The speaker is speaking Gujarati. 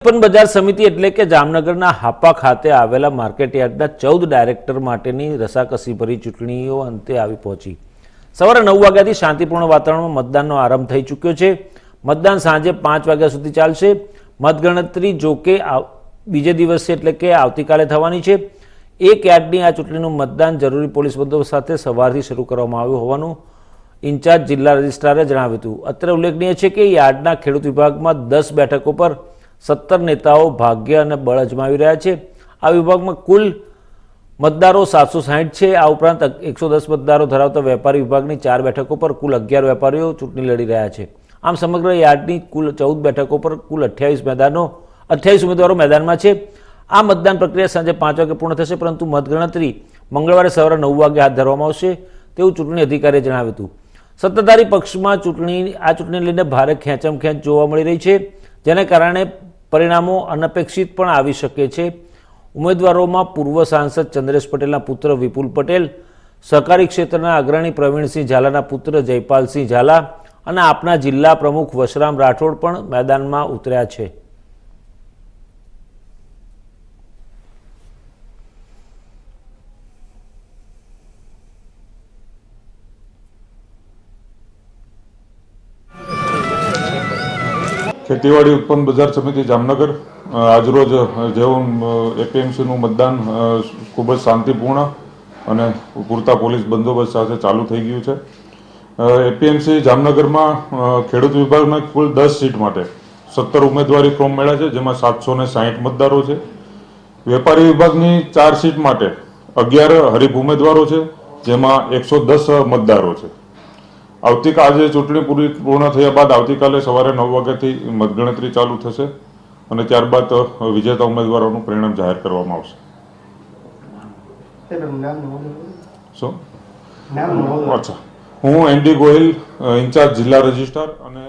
ઉત્પન્ન બજાર સમિતિ એટલે કે જામનગરના હાપા ખાતે આવેલા માર્કેટયાર્ડના ચૌદ ડાયરેક્ટર માટેની રસાકસીભરી ચૂંટણીઓ અંતે આવી પહોંચી. સવારે નવ વાગ્યાથી શાંતિપૂર્ણ વાતાવરણમાં મતદાનનો આરંભ થઈ ચૂક્યો છે. મતદાન સાંજે પાંચ વાગ્યા સુધી ચાલશે. મતગણતરી જોકે કે બીજે દિવસે એટલે કે આવતીકાલે થવાની છે. એક યાર્ડની આ ચૂંટણીનું મતદાન જરૂરી પોલીસ બંદોબસ્ત સાથે સવારથી શરૂ કરવામાં આવ્યું હોવાનું ઇન્ચાર્જ જિલ્લા રજિસ્ટ્રારે જણાવ્યું હતું. અત્રે ઉલ્લેખનીય છે કે યાર્ડના ખેડૂત વિભાગમાં દસ બેઠકો પર સત્તર નેતાઓ ભાગ્ય અને બળ અજમાવી રહ્યા છે. આ વિભાગમાં કુલ મતદારો સાતસો સાહીઠ છે. આ ઉપરાંત એકસો દસ મતદારો ધરાવતા વેપારી વિભાગની ચાર બેઠકો પર કુલ અગિયાર વેપારીઓ ચૂંટણી લડી રહ્યા છે. આમ સમગ્ર યાર્ડની કુલ ચૌદ બેઠકો પર કુલ અઠ્યાવીસ મેદાનો, અઠ્યાવીસ ઉમેદવારો મેદાનમાં છે. આ મતદાન પ્રક્રિયા સાંજે પાંચ વાગે પૂર્ણ થશે, પરંતુ મતગણતરી મંગળવારે સવારે નવ વાગે હાથ ધરવામાં આવશે તેવું ચૂંટણી અધિકારીએ જણાવ્યું હતું. સત્તાધારી પક્ષમાં ચૂંટણી, આ ચૂંટણીને લઈને ભારે ખેંચમ ખેંચ જોવા મળી રહી છે, જેને કારણે પરિણામો અનપેક્ષિત પણ આવી શકે છે. ઉમેદવારોમાં પૂર્વ સાંસદ ચંદ્રેશ પટેલના પુત્ર વિપુલ પટેલ, સહકારી ક્ષેત્રના અગ્રણી પ્રવીણસિંહ ઝાલાના પુત્ર જયપાલસિંહ ઝાલા અને આપના જિલ્લા પ્રમુખ વશરામ રાઠોડ પણ મેદાનમાં ઉતર્યા છે. ખેતીવાડી ઉત્પન્ન બજાર સમિતિ જામનગર આજરોજ જેવું એપીએમસીનું મતદાન ખૂબ જ શાંતિપૂર્ણ અને પૂરતા પોલીસ બંદોબસ્ત સાથે ચાલુ થઈ ગયું છે. એપીએમસી જામનગરમાં ખેડૂત વિભાગમાં કુલ દસ સીટ માટે સત્તર ઉમેદવારી ફોર્મ મળ્યા છે, જેમાં સાતસો ને સાહીઠ મતદારો છે. વેપારી વિભાગની ચાર સીટ માટે અગિયાર હરીફ ઉમેદવારો છે, જેમાં એકસો દસ મતદારો છે. આવતીકાલ ચૂંટણી પૂરી પૂર્ણ થયા બાદ આવતીકાલે સવારે નવ વાગ્યાથી મતગણતરી ચાલુ થશે અને ત્યારબાદ વિજેતા ઉમેદવારોનું પરિણામ જાહેર કરવામાં આવશે. શું? અચ્છા. હું એનડી ગોહિલ ઇન્ચાર્જ જિલ્લા રજિસ્ટ્રાર અને